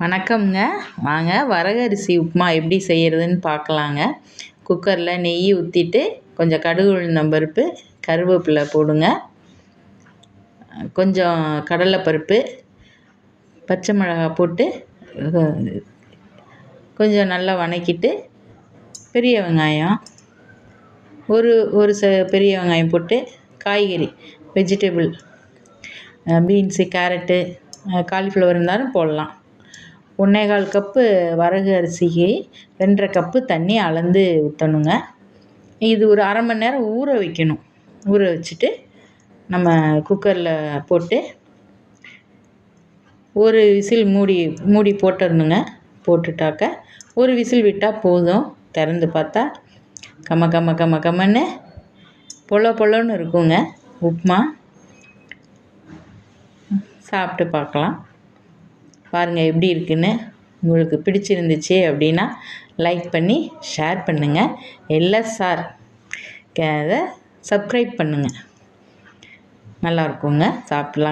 வணக்கம்ங்க. வாங்க வரகரிசி உப்புமா எப்படி செய்கிறதுன்னு பார்க்கலாங்க. குக்கரில் நெய் ஊற்றிட்டு கொஞ்சம் கடுகு உளுந்தம் பருப்பு கருவேப்பிலை போடுங்க. கொஞ்சம் கடலைப்பருப்பு பச்சை மிளகாய் போட்டு கொஞ்சம் நல்லா வதக்கிட்டு பெரிய வெங்காயம் ஒரு ஒரு ச பெரிய வெங்காயம் போட்டு காய்கறி வெஜிடபிள் பீன்ஸு கேரட்டு காலிஃப்ளவர் இருந்தாலும் போடலாம். ஒன்றே கால் கப்பு வரகு அரிசிக்கு ரெண்டரை கப்பு தண்ணி அளந்து ஊற்றணுங்க இது ஒரு அரை மணி நேரம் ஊற வைக்கணும். ஊற வச்சுட்டு நம்ம குக்கரில் போட்டு ஒரு விசில் மூடி மூடி போட்டுடணுங்க. போட்டுட்டாக்க ஒரு விசில் விட்டால் போதும். திறந்து பார்த்தா கம கம கம கமன்னு பொல பொலன்னு இருக்குங்க. உப்புமா. சாப்பிட்டு பார்க்கலாம். பாருங்கள் எப்படி இருக்குன்னு உங்களுக்கு பிடிச்சிருந்துச்சு அப்படின்னா லைக் பண்ணி ஷேர் பண்ணுங்கள் எல்லா சார் அதை சப்ஸ்கிரைப் பண்ணுங்கள் நல்லாயிருக்குங்க சாப்பிட்லாம்.